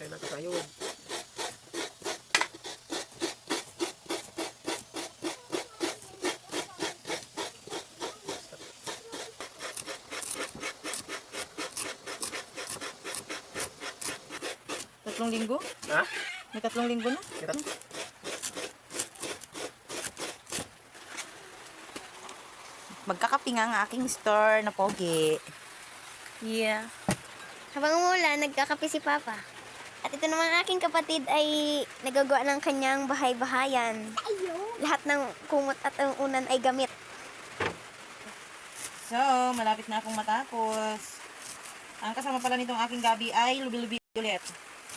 Sa'yo natin sayod. Tatlong linggo? Ha? May tatlong linggo na? Kira. Magkakapi nga ang aking store na pogi. Yeah. Habang umulan, nagkakape si Papa. At ito naman ang aking kapatid ay nagagawa ng kanyang bahay-bahayan. Lahat ng kumot at ang unan ay gamit. So, malapit na akong matapos. Ang kasama pala nitong aking gabi ay lubi-lubi ulit.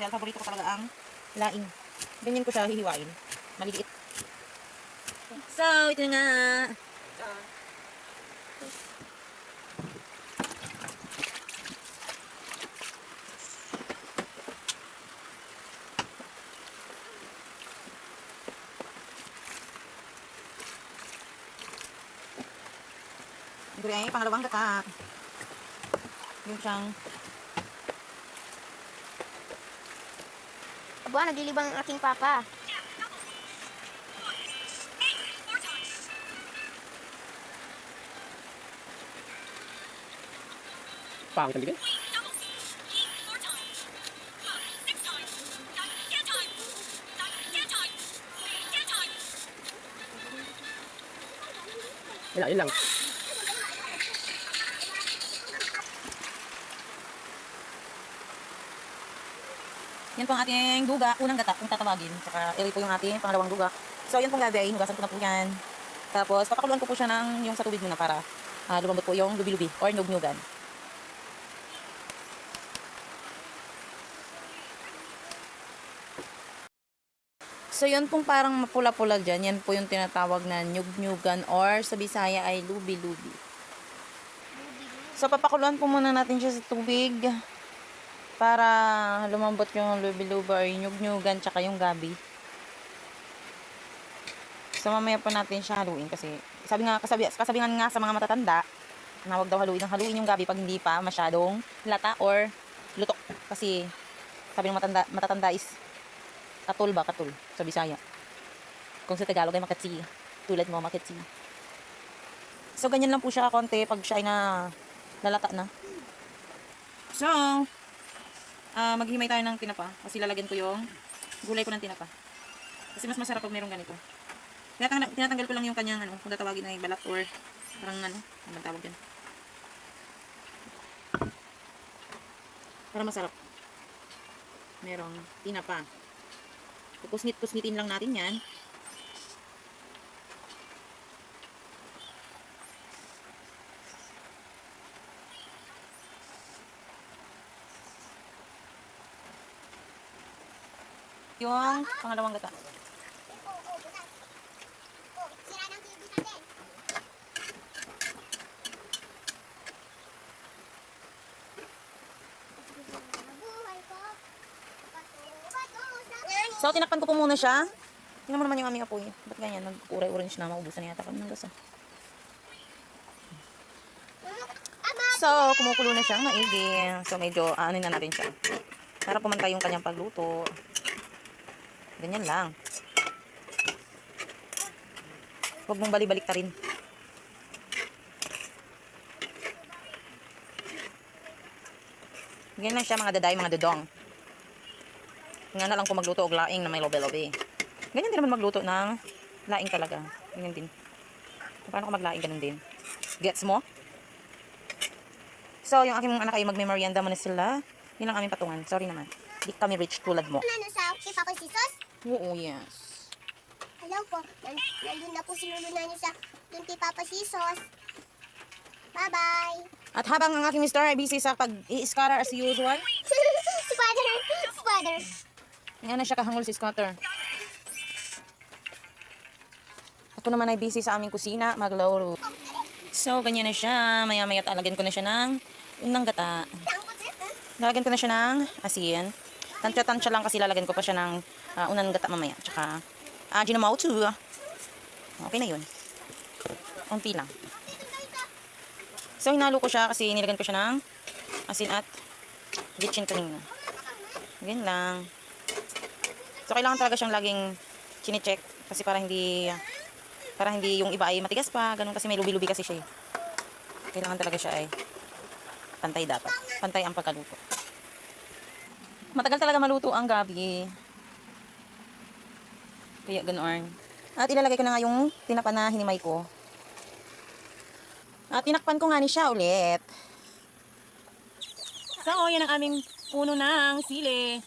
Dahil paborito ko talaga ang laing. Ganyan ko siya hihiwain. Maliliit. So, ito na nga. Ito ay pangalawang gata. Yung siyang Aba, naglilibang ang aking Papa. Pangit ang bigay. Yun lang, yun lang. Yan po ang ating duga, unang gata, kung tatawagin. Saka ito po yung ating pangalawang duga. So, yan pong gabi ay hugasan ko na po yan. Tapos, papakuluan ko po siya ng yung sa tubig muna para ah, lumambot po yung lubi-lubi or nug-nugan. So, yun pong parang mapula-pula dyan. Yan po yung tinatawag na nyug-nyugan or sa Bisaya ay lubi-lubi. So, papakuluan po muna natin siya sa tubig para lumambot yung lubi-lubi or nyug-nyugan tsaka yung gabi. So, mamaya po natin siya haluin kasi sabi nga, kasabi, kasabihan nga sa mga matatanda na huwag daw haluin ng haluin yung gabi pag hindi pa masyadong lata or lutok. Kasi sabi ng matanda, matatanda is katul ba? Katul sa Bisaya. Kung sa Tagalog ay makatsi. Tulad mo, makatsi. So, ganyan lang po siya konti pag siya ay na lalata na. So, ah maghimay tayo ng tinapa. Kasi lalagyan ko yung gulay ko ng tinapa. Kasi mas masarap pag mayroong ganito. Tinatanggal, tinatanggal ko lang yung kanyang ano, kung tatawagin na balat or parang ano, ano tawag yan? Para masarap. Merong tinapa. Kusnit-kusnitin lang natin yan. Yung pangalawang gata. So, tinakpan ko po muna siya. Tingnan mo naman yung aming apoy. Ba't ganyan? Nag-uray-orange na. Maubusan na yata kami ng gasa. So, kumukulo na siyang maigi. So, medyo ano na natin siya. Para pumantay yung kanyang pagluto. Ganyan lang. Huwag mong balibalik ta rin. Ganyan lang siya mga daday, mga dodong. Nga na lang kung magluto og laing na may lobe-lobe. Ganyan din naman magluto ng laing talaga. Ganyan din. Paano ko maglaing ganun din? Gets mo? So, yung aking mga anak ay magme-merienda muna sila. Yun ang aming patungan. Sorry naman. Di kami rich tulad mo. Ano sa kay Papa Sisos? Oo, yes. Hello po. Nan nandun na po si Lulu sa dun kay Papa Sisos. Bye-bye. At habang ang aking Mr. ay busy sa pag-i-scatter as usual, Spider! Spider! Nga na siya kahangol si Scatter. Ako naman ay busy sa aming kusina, maglaro. So, ganyan na siya. Maya-maya talagyan ko na siya ng unang gata. Lalagyan ko na siya ng asin. Tansya-tansya lang kasi lalagyan ko pa siya ng ah, unang gata mamaya. Tsaka, ah, Ajinomoto. Okay na yun. Unti lang. So, hinalo ko siya kasi nilagyan ko siya ng asin at gitchin kanina. Ganyan lang. So, kailangan talaga siyang laging chinecheck kasi para hindi para hindi yung iba ay matigas pa, ganun kasi may lubi-lubi kasi siya eh. Kailangan talaga siya ay pantay dapat. Pantay ang pagkaluto. Matagal talaga maluto ang gabi. Kaya ganoon. At ilalagay ko na nga yung tinapa na hinimay ko. At tinakpan ko nga ni siya ulit. So, yan ang aming puno ng sili.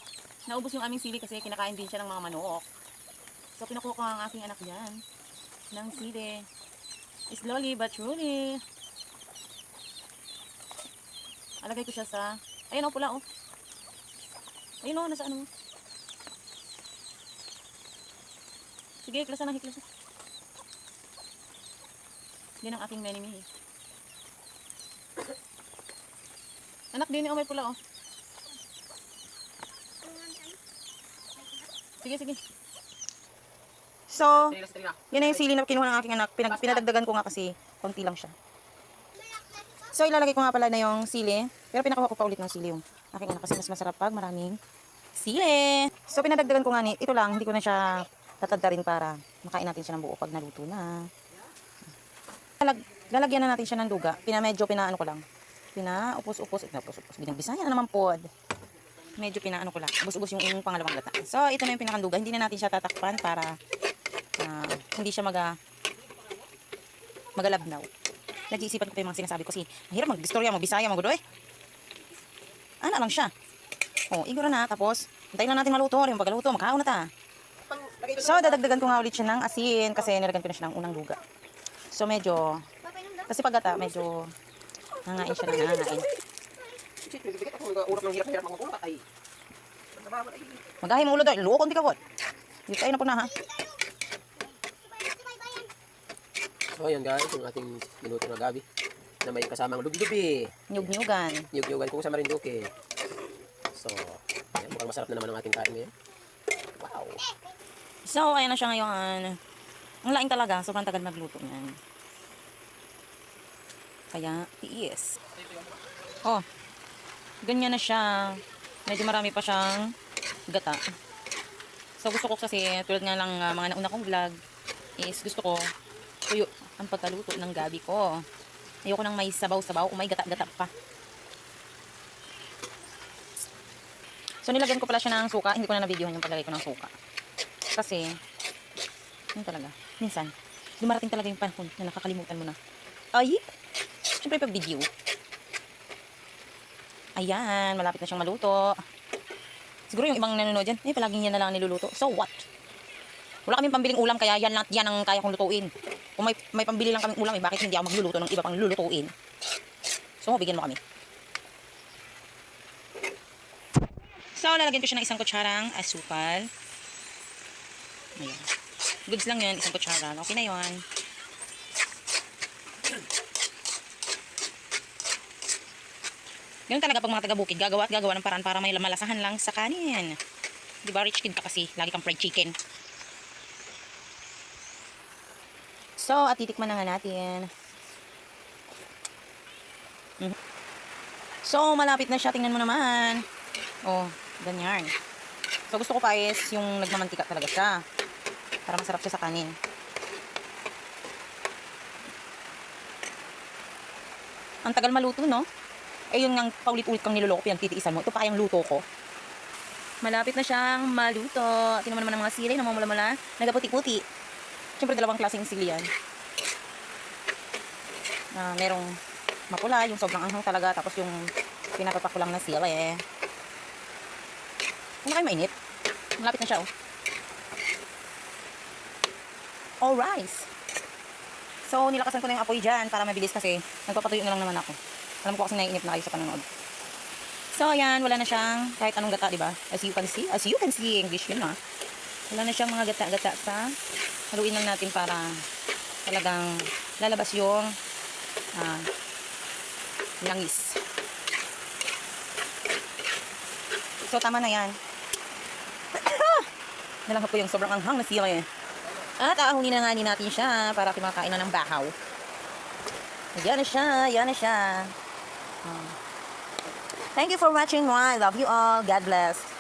Naubos yung aming sili kasi kinakain din siya ng mga manok. So, kinukuha ko ang aking anak yan. Ng sili. Slowly but surely. Alagay ko siya sa... Ayun o, pula o. Ayun o, nasa ano. Sige, hiklasan na, hiklasan. Yan ang aking menimi. Anak, din o, may pula o. Sige, sige. So, Sige, sige na. yun na yung sili na kinuha ng aking anak. Pinag pinadagdagan ko nga kasi konti lang siya. So, ilalagay ko nga pala na yung sili. Pero pinakuha ko pa ulit ng sili yung aking anak kasi mas masarap pag maraming sili. So, pinadagdagan ko nga ni, ito lang, hindi ko na siya tatadda rin para makain natin siya ng buo pag naluto na. Lalag, lalagyan na natin siya ng duga. Pina, medyo pinaano ko lang. Pina, upos-upos. Ito, upos-upos. Binagbisaya na naman pod. Medyo pinaano ko lang. Ubos-ubos yung, yung pangalawang gata. So, ito na yung pinakanduga. Hindi na natin siya tatakpan para ah, hindi siya maga magalabnaw. Nag-iisipan ko pa yung mga sinasabi ko kasi mahirap mag-istorya mo, bisaya Ano lang siya. Oh, iguro na. Tapos, hintayin lang natin maluto. Yung pagkaluto, makaon na ta. So, dadagdagan ko nga ulit siya ng asin kasi nilagyan ko na siya ng unang luga. So, medyo, kasi pagkata, medyo nangain siya na nangain. Magahi mo ulo doon. Luko, konti ka po. Dito tayo na po na ha. So, ayan guys, yung ating minuto na gabi na may kasamang lubi-lubi. Nyug-nyugan. Ko sa Marinduque. So, ayan, mukhang masarap na naman ang ating kain ngayon. Wow. So, ayan na siya ngayon. Ang laing talaga. Sobrang tagal magluto niyan. Kaya, tiis. Oh, ganyan na siya. Medyo marami pa siyang gata. So, gusto ko kasi, tulad nga lang ah, mga nauna kong vlog, is gusto ko tuyo ang pagkaluto ng gabi ko. Ayoko nang may sabaw-sabaw kung may gata-gata pa. So, nilagyan ko pala siya ng suka. Hindi ko na na-videohan yung paglagay ko ng suka. Kasi, yun talaga. Minsan, dumarating talaga yung panahon na nakakalimutan mo na. Ay! Siyempre pag video. Ayan, malapit na siyang maluto. Siguro yung ibang nanonood dyan, eh, palaging yan na lang ang niluluto. So what? Wala kaming pambiling ulam, kaya yan lang yan ang kaya kong lutuin. Kung may, may pambili lang kaming ulam, eh, bakit hindi ako magluluto ng iba pang lulutuin? So, bigyan mo kami. So, lalagyan ko siya ng isang kutsarang asukal. Ayan. Goods lang yun, isang kutsara. Okay na yun. Ganun talaga pag mga taga-bukid, gagawa at gagawa ng paraan para may malasahan lang sa kanin. Di ba, rich kid ka kasi, lagi kang fried chicken. So, at titikman na nga natin. Mhm. So, malapit na siya. Tingnan mo naman. Oh, ganyan. So, gusto ko pa is yung nagmamantika talaga siya. Para masarap siya sa kanin. Ang tagal maluto, no? Eh, yung nang paulit-ulit kang niloloko, pinagtitiisan mo. Ito pa kayang luto ko. Malapit na siyang maluto. Tingnan mo naman ang mga sili, namumula-mula. Nagaputi-puti. Siyempre, dalawang klaseng sili yan. Ah, merong mapula, yung sobrang anghang talaga. Tapos yung pinapapak ko lang na sili. Eh. Hindi kayo mainit. Malapit na siya, oh. Alright. So, nilakasan ko na yung apoy dyan para mabilis kasi nagpapatuyo na lang naman ako. Alam ko kasi naiinip na kayo sa panonood. So, ayan, wala na siyang kahit anong gata, di ba? As you can see, as you can see, English yun, ha? Wala na siyang mga gata-gata sa haluin lang natin para talagang lalabas yung ah, langis. So, tama na yan. Nalanghap ko yung sobrang anghang na sila eh. At aahunin na nga din natin siya para kumakain na ng bahaw. Yan na siya, yan na siya. Um, thank you for watching. I love you all. God bless.